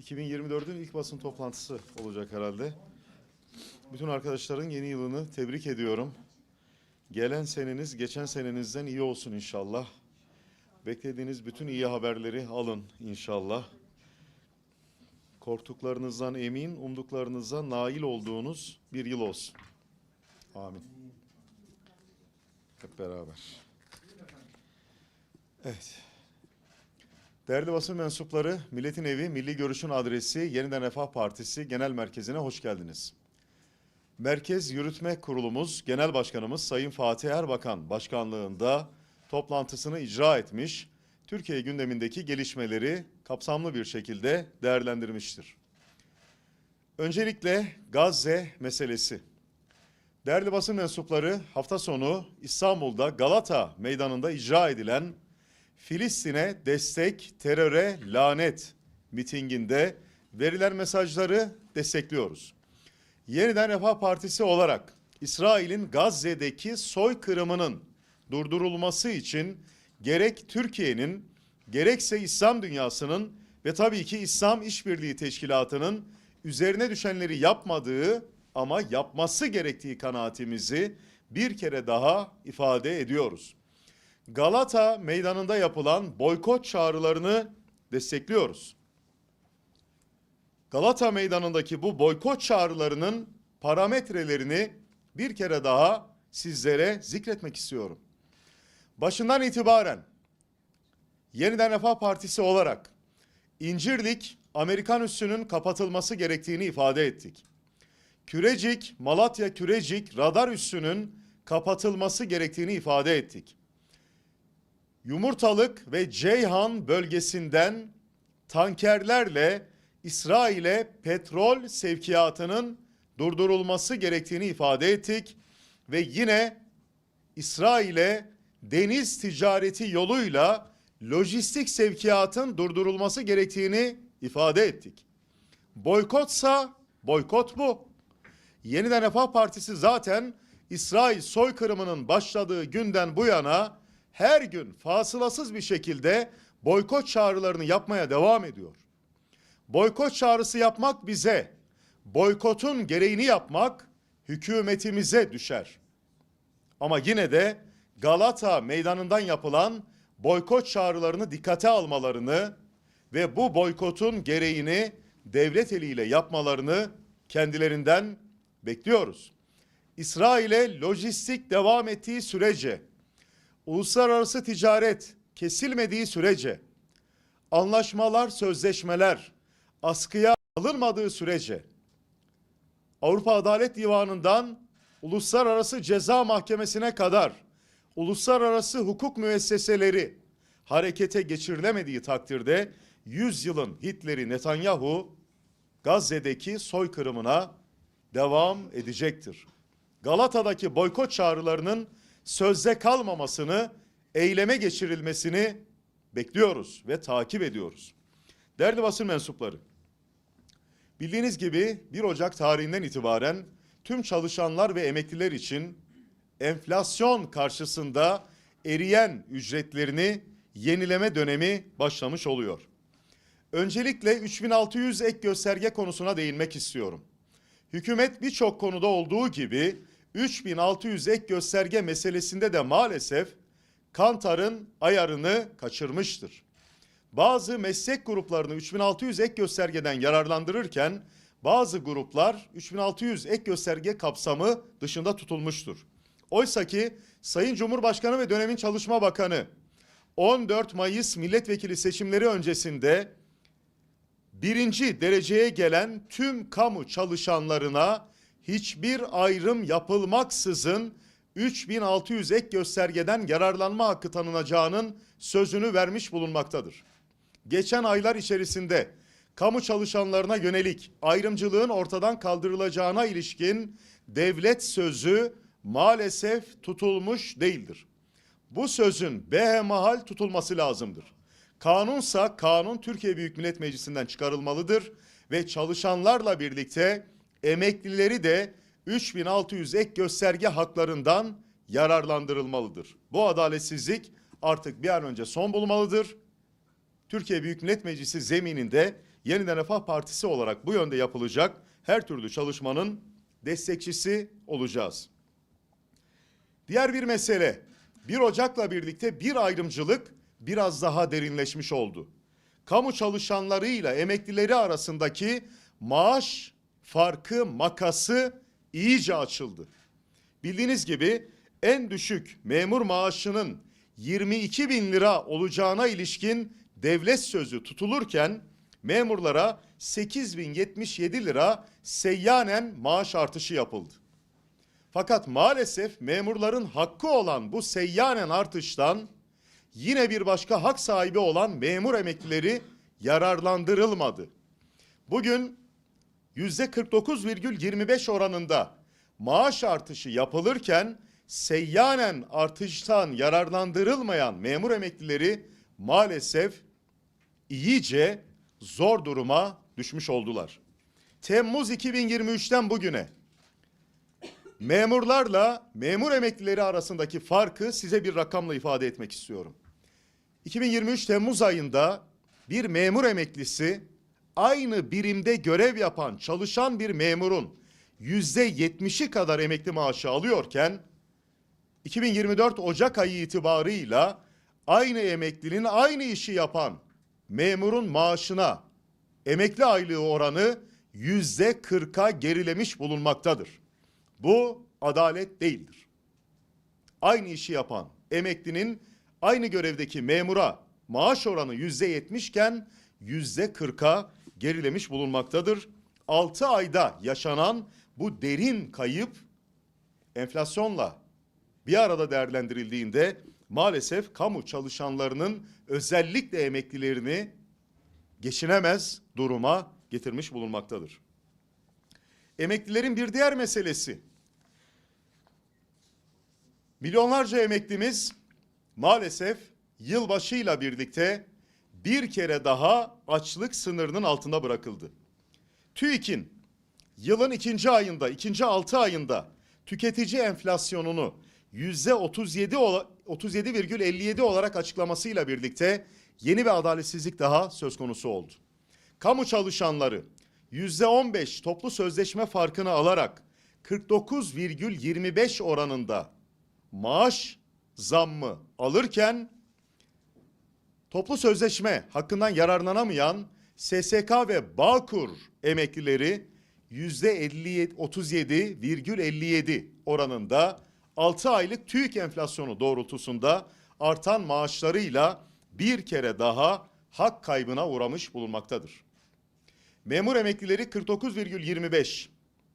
2024'ün ilk basın toplantısı olacak herhalde. Bütün arkadaşların yeni yılını tebrik ediyorum. Gelen seneniz geçen senenizden iyi olsun inşallah. Beklediğiniz bütün iyi haberleri alın inşallah. Korktuklarınızdan emin, umduklarınıza nail olduğunuz bir yıl olsun. Amin. Hep beraber. Evet. Değerli basın mensupları, Milletin Evi, Milli Görüş'ün adresi Yeniden Refah Partisi Genel Merkezi'ne hoş geldiniz. Merkez Yürütme Kurulumuz Genel Başkanımız Sayın Fatih Erbakan başkanlığında toplantısını icra etmiş, Türkiye gündemindeki gelişmeleri kapsamlı bir şekilde değerlendirmiştir. Öncelikle Gazze meselesi. Değerli basın mensupları hafta sonu İstanbul'da Galata Meydanı'nda icra edilen Filistin'e destek, teröre lanet mitinginde verilen mesajları destekliyoruz. Yeniden Refah Partisi olarak İsrail'in Gazze'deki soykırımının durdurulması için gerek Türkiye'nin gerekse İslam dünyasının ve tabii ki İslam İşbirliği Teşkilatı'nın üzerine düşenleri yapmadığı ama yapması gerektiği kanaatimizi bir kere daha ifade ediyoruz. Galata meydanında yapılan boykot çağrılarını destekliyoruz. Galata meydanındaki bu boykot çağrılarının parametrelerini bir kere daha sizlere zikretmek istiyorum. Başından itibaren Yeniden Refah Partisi olarak İncirlik Amerikan üssünün kapatılması gerektiğini ifade ettik. Kürecik, Malatya Kürecik radar üssünün kapatılması gerektiğini ifade ettik. Yumurtalık ve Ceyhan bölgesinden tankerlerle İsrail'e petrol sevkiyatının durdurulması gerektiğini ifade ettik ve yine İsrail'e deniz ticareti yoluyla lojistik sevkiyatın durdurulması gerektiğini ifade ettik. Boykotsa boykot bu. Yeniden Refah Partisi zaten İsrail soykırımının başladığı günden bu yana her gün fasılasız bir şekilde boykot çağrılarını yapmaya devam ediyor. Boykot çağrısı yapmak bize, boykotun gereğini yapmak hükümetimize düşer. Ama yine de Galata meydanından yapılan boykot çağrılarını dikkate almalarını ve bu boykotun gereğini devlet eliyle yapmalarını kendilerinden bekliyoruz. İsrail'e lojistik devam ettiği sürece, uluslararası ticaret kesilmediği sürece, anlaşmalar, sözleşmeler askıya alınmadığı sürece, Avrupa Adalet Divanı'ndan Uluslararası Ceza Mahkemesi'ne kadar uluslararası hukuk müesseseleri harekete geçirilemediği takdirde 100 yılın Hitler'i Netanyahu Gazze'deki soykırımına devam edecektir. Galata'daki boykot çağrılarının sözde kalmamasını, eyleme geçirilmesini bekliyoruz ve takip ediyoruz. Değerli basın mensupları, bildiğiniz gibi 1 Ocak tarihinden itibaren tüm çalışanlar ve emekliler için enflasyon karşısında eriyen ücretlerini yenileme dönemi başlamış oluyor. Öncelikle 3600 ek gösterge konusuna değinmek istiyorum. Hükümet birçok konuda olduğu gibi 3600 ek gösterge meselesinde de maalesef Kantar'ın ayarını kaçırmıştır. Bazı meslek gruplarını 3600 ek göstergeden yararlandırırken bazı gruplar 3600 ek gösterge kapsamı dışında tutulmuştur. Oysa ki Sayın Cumhurbaşkanı ve dönemin Çalışma Bakanı 14 Mayıs milletvekili seçimleri öncesinde birinci dereceye gelen tüm kamu çalışanlarına hiçbir ayrım yapılmaksızın 3600 ek göstergeden yararlanma hakkı tanınacağının sözünü vermiş bulunmaktadır. Geçen aylar içerisinde kamu çalışanlarına yönelik ayrımcılığın ortadan kaldırılacağına ilişkin devlet sözü maalesef tutulmuş değildir. Bu sözün behemahal tutulması lazımdır. Kanunsa kanun Türkiye Büyük Millet Meclisi'nden çıkarılmalıdır ve çalışanlarla birlikte emeklileri de 3600 ek gösterge haklarından yararlandırılmalıdır. Bu adaletsizlik artık bir an önce son bulmalıdır. Türkiye Büyük Millet Meclisi zemininde Yeniden Refah Partisi olarak bu yönde yapılacak her türlü çalışmanın destekçisi olacağız. Diğer bir mesele 1 Ocak'la birlikte bir ayrımcılık biraz daha derinleşmiş oldu. Kamu çalışanlarıyla emeklileri arasındaki maaş farkı makası iyice açıldı. Bildiğiniz gibi en düşük memur maaşının 22 bin lira olacağına ilişkin devlet sözü tutulurken memurlara 8077 lira seyyanen maaş artışı yapıldı. Fakat maalesef memurların hakkı olan bu seyyanen artıştan yine bir başka hak sahibi olan memur emeklileri yararlandırılmadı. Bugün 49,25 oranında maaş artışı yapılırken seyyanen artıştan yararlandırılmayan memur emeklileri maalesef iyice zor duruma düşmüş oldular. Temmuz 2023'ten bugüne memurlarla memur emeklileri arasındaki farkı size bir rakamla ifade etmek istiyorum. 2023 Temmuz ayında bir memur emeklisi aynı birimde görev yapan çalışan bir memurun yüzde yetmişi kadar emekli maaşı alıyorken 2024 Ocak ayı itibarıyla aynı emeklinin aynı işi yapan memurun maaşına emekli aylığı oranı yüzde kırka gerilemiş bulunmaktadır. Bu adalet değildir. Aynı işi yapan emeklinin aynı görevdeki memura maaş oranı yüzde yetmişken yüzde kırka gerilemiş bulunmaktadır. 6 ayda yaşanan bu derin kayıp enflasyonla bir arada değerlendirildiğinde maalesef kamu çalışanlarının özellikle emeklilerini geçinemez duruma getirmiş bulunmaktadır. Emeklilerin bir diğer meselesi milyonlarca emeklimiz maalesef yılbaşıyla birlikte bir kere daha açlık sınırının altında bırakıldı. TÜİK'in yılın ikinci ayında, ikinci altı ayında tüketici enflasyonunu yüzde 37 37,57 olarak açıklamasıyla birlikte yeni bir adaletsizlik daha söz konusu oldu. Kamu çalışanları yüzde 15 toplu sözleşme farkını alarak 49,25 oranında maaş zammı alırken toplu sözleşme hakkından yararlanamayan SSK ve Bağkur emeklileri yüzde 37,57 oranında 6 aylık TÜİK enflasyonu doğrultusunda artan maaşlarıyla bir kere daha hak kaybına uğramış bulunmaktadır. Memur emeklileri 49,25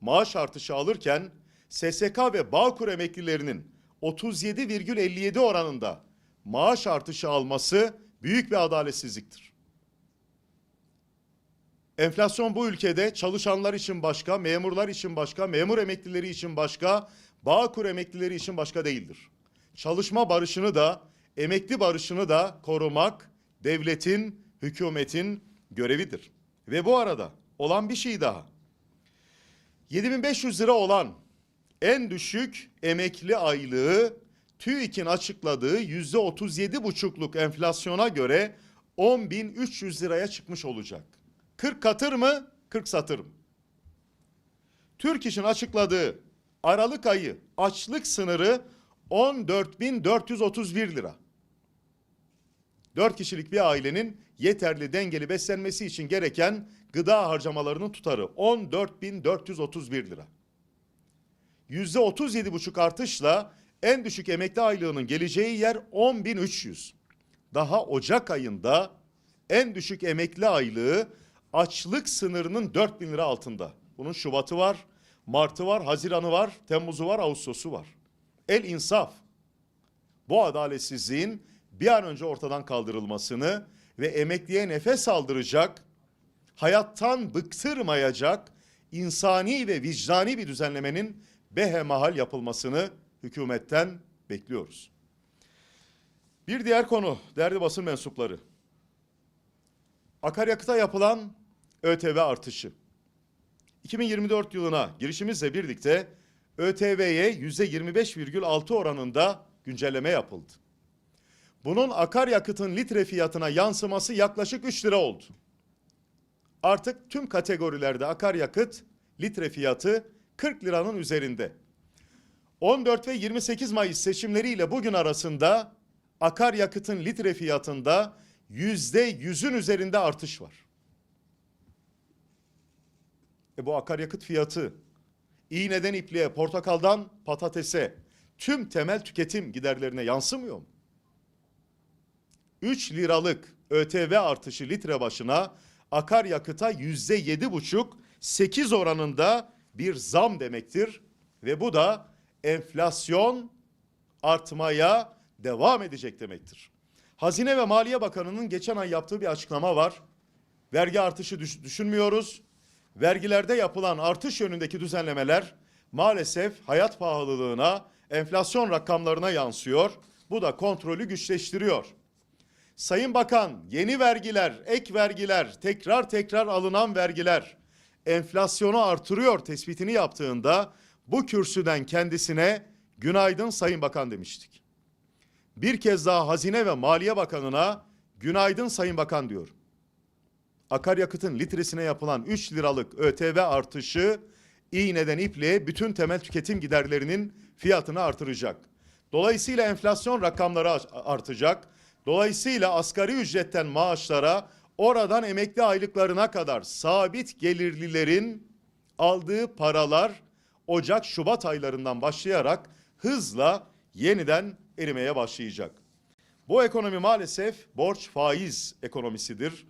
maaş artışı alırken SSK ve Bağkur emeklilerinin 37,57 oranında maaş artışı alması büyük bir adaletsizliktir. Enflasyon bu ülkede çalışanlar için başka, memurlar için başka, memur emeklileri için başka, Bağkur emeklileri için başka değildir. Çalışma barışını da, emekli barışını da korumak devletin, hükümetin görevidir. Ve bu arada olan bir şey daha. 7500 lira olan en düşük emekli aylığı TÜİK'in açıkladığı yüzde 37 buçukluk enflasyona göre 10.300 liraya çıkmış olacak. 40 katır mı? 40 satır mı? Türk İş'in açıkladığı Aralık ayı açlık sınırı 14.431 lira. 4 kişilik bir ailenin yeterli dengeli beslenmesi için gereken gıda harcamalarının tutarı 14.431 lira. Yüzde 37,5 artışla en düşük emekli aylığının geleceği yer 10.300. Daha Ocak ayında en düşük emekli aylığı açlık sınırının 4000 lira altında. Bunun Şubat'ı var, Mart'ı var, Haziran'ı var, Temmuz'u var, Ağustos'u var. El insaf. Bu adaletsizliğin bir an önce ortadan kaldırılmasını ve emekliye nefes aldıracak, hayattan bıktırmayacak insani ve vicdani bir düzenlemenin behemahal yapılmasını hükümetten bekliyoruz. Bir diğer konu değerli basın mensupları. Akaryakıta yapılan ÖTV artışı. 2024 yılına girişimizle birlikte ÖTV'ye %25,6 oranında güncelleme yapıldı. Bunun akaryakıtın litre fiyatına yansıması yaklaşık 3 lira oldu. Artık tüm kategorilerde akaryakıt litre fiyatı 40 liranın üzerinde. 14 ve 28 Mayıs seçimleriyle bugün arasında akaryakıtın litre fiyatında yüzde yüzün üzerinde artış var. E bu akaryakıt fiyatı iğneden ipliğe, portakaldan patatese tüm temel tüketim giderlerine yansımıyor mu? 3 liralık ÖTV artışı litre başına akaryakıta yüzde yedi buçuk, sekiz oranında bir zam demektir. Ve bu da enflasyon artmaya devam edecek demektir. Hazine ve Maliye Bakanı'nın geçen ay yaptığı bir açıklama var. Vergi artışı düş- düşünmüyoruz. Vergilerde yapılan artış yönündeki düzenlemeler maalesef hayat pahalılığına, enflasyon rakamlarına yansıyor. Bu da kontrolü güçleştiriyor. Sayın Bakan yeni vergiler, ek vergiler, tekrar tekrar alınan vergiler enflasyonu artırıyor tespitini yaptığında bu kürsüden kendisine günaydın Sayın Bakan demiştik. Bir kez daha Hazine ve Maliye Bakanı'na günaydın Sayın Bakan diyor. Akaryakıtın litresine yapılan 3 liralık ÖTV artışı iğneden ipliğe bütün temel tüketim giderlerinin fiyatını artıracak. Dolayısıyla enflasyon rakamları artacak. Dolayısıyla asgari ücretten maaşlara, oradan emekli aylıklarına kadar sabit gelirlilerin aldığı paralar Ocak Şubat aylarından başlayarak hızla yeniden erimeye başlayacak. Bu ekonomi maalesef borç faiz ekonomisidir.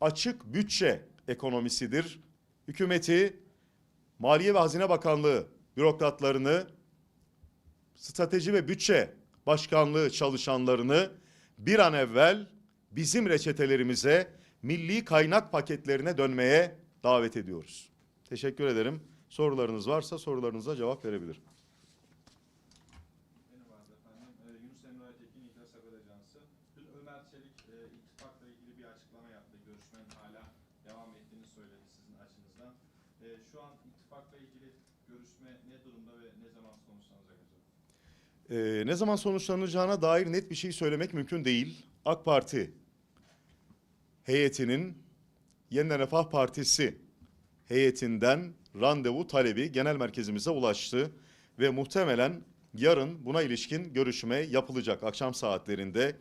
Açık bütçe ekonomisidir. Hükümeti, Maliye ve Hazine Bakanlığı bürokratlarını, strateji ve bütçe başkanlığı çalışanlarını bir an evvel bizim reçetelerimize, milli kaynak paketlerine dönmeye davet ediyoruz. Teşekkür ederim. Sorularınız varsa sorularınıza cevap verebilirim. Merhaba efendim. Yunus Emre Tekin İhlas Haber Ajansı. Dün Ömer Çelik ittifakla ilgili bir açıklama yaptı. Görüşmenin hala devam ettiğini söyledi sizin açınızdan. E, şu an ittifakla ilgili görüşme ne durumda ve ne zaman sonuçlanacak acaba? Ee, ne zaman sonuçlanacağına dair net bir şey söylemek mümkün değil. AK Parti heyetinin Yeniden Refah Partisi heyetinden randevu talebi genel merkezimize ulaştı ve muhtemelen yarın buna ilişkin görüşme yapılacak akşam saatlerinde.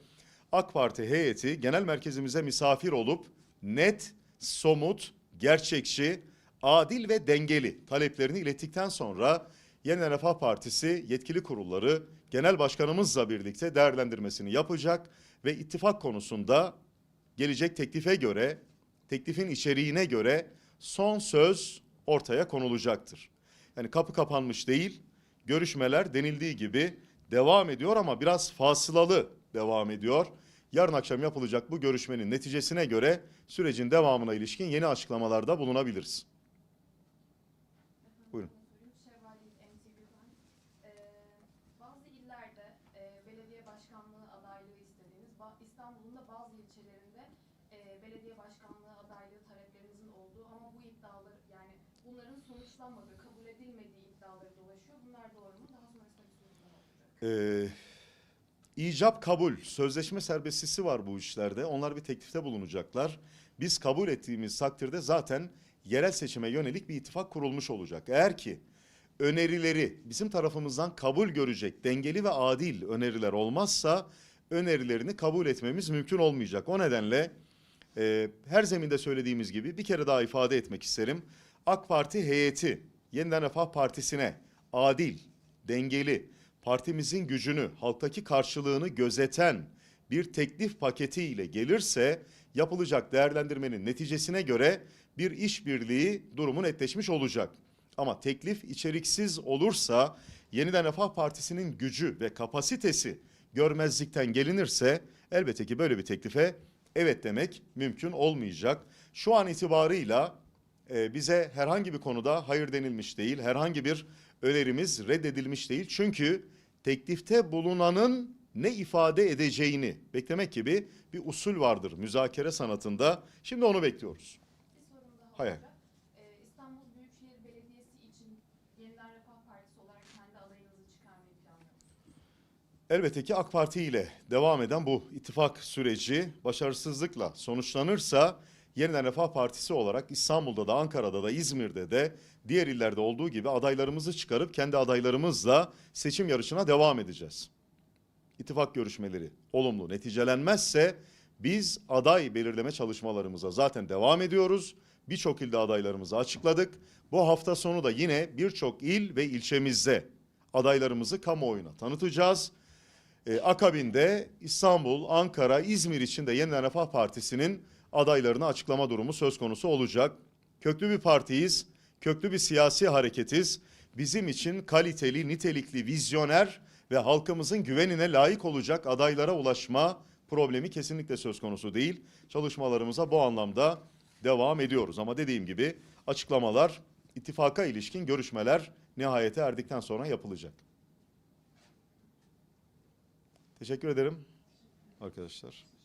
AK Parti heyeti genel merkezimize misafir olup net, somut, gerçekçi, adil ve dengeli taleplerini ilettikten sonra Yeniden Refah Partisi yetkili kurulları genel başkanımızla birlikte değerlendirmesini yapacak ve ittifak konusunda gelecek teklife göre, teklifin içeriğine göre son söz ortaya konulacaktır. Yani kapı kapanmış değil, görüşmeler denildiği gibi devam ediyor ama biraz fasılalı devam ediyor. Yarın akşam yapılacak bu görüşmenin neticesine göre sürecin devamına ilişkin yeni açıklamalarda bulunabiliriz. Buyurun. Şevvaliyet MTV'den. Ee, bazı illerde e, belediye başkanlığı adaylığı istediğiniz, ba- İstanbul'un da bazı ilçelerinde e, belediye başkanlığı adaylığı taleplerinizin olduğu ama bu iddialar yani bunların sonuçlanmadığı, kabul edilmediği iddiaları dolaşıyor. Bunlar doğru mu? Daha sonrasında bir soru Ee, icap kabul, sözleşme serbestisi var bu işlerde. Onlar bir teklifte bulunacaklar. Biz kabul ettiğimiz takdirde zaten yerel seçime yönelik bir ittifak kurulmuş olacak. Eğer ki önerileri bizim tarafımızdan kabul görecek dengeli ve adil öneriler olmazsa önerilerini kabul etmemiz mümkün olmayacak. O nedenle e, her zeminde söylediğimiz gibi bir kere daha ifade etmek isterim. AK Parti heyeti Yeniden Refah Partisi'ne adil, dengeli, partimizin gücünü, halktaki karşılığını gözeten bir teklif paketiyle gelirse yapılacak değerlendirmenin neticesine göre bir işbirliği durumu netleşmiş olacak. Ama teklif içeriksiz olursa Yeniden Refah Partisi'nin gücü ve kapasitesi görmezlikten gelinirse elbette ki böyle bir teklife evet demek mümkün olmayacak. Şu an itibarıyla e, bize herhangi bir konuda hayır denilmiş değil, herhangi bir önerimiz reddedilmiş değil. Çünkü teklifte bulunanın ne ifade edeceğini beklemek gibi bir usul vardır müzakere sanatında. Şimdi onu bekliyoruz. Bir sorum daha Hayır. Ee, İstanbul Büyükşehir Belediyesi için Yeniden Refah Partisi olarak kendi adayınızı çıkarmayı planlıyor musunuz? Elbette ki AK Parti ile devam eden bu ittifak süreci başarısızlıkla sonuçlanırsa Yeniden Refah Partisi olarak İstanbul'da da Ankara'da da İzmir'de de diğer illerde olduğu gibi adaylarımızı çıkarıp kendi adaylarımızla seçim yarışına devam edeceğiz. İttifak görüşmeleri olumlu neticelenmezse biz aday belirleme çalışmalarımıza zaten devam ediyoruz. Birçok ilde adaylarımızı açıkladık. Bu hafta sonu da yine birçok il ve ilçemizde adaylarımızı kamuoyuna tanıtacağız. Ee, akabinde İstanbul, Ankara, İzmir için de Yeniden Refah Partisi'nin adaylarını açıklama durumu söz konusu olacak. Köklü bir partiyiz, köklü bir siyasi hareketiz. Bizim için kaliteli, nitelikli, vizyoner ve halkımızın güvenine layık olacak adaylara ulaşma problemi kesinlikle söz konusu değil. Çalışmalarımıza bu anlamda devam ediyoruz. Ama dediğim gibi açıklamalar, ittifaka ilişkin görüşmeler nihayete erdikten sonra yapılacak. Teşekkür ederim arkadaşlar.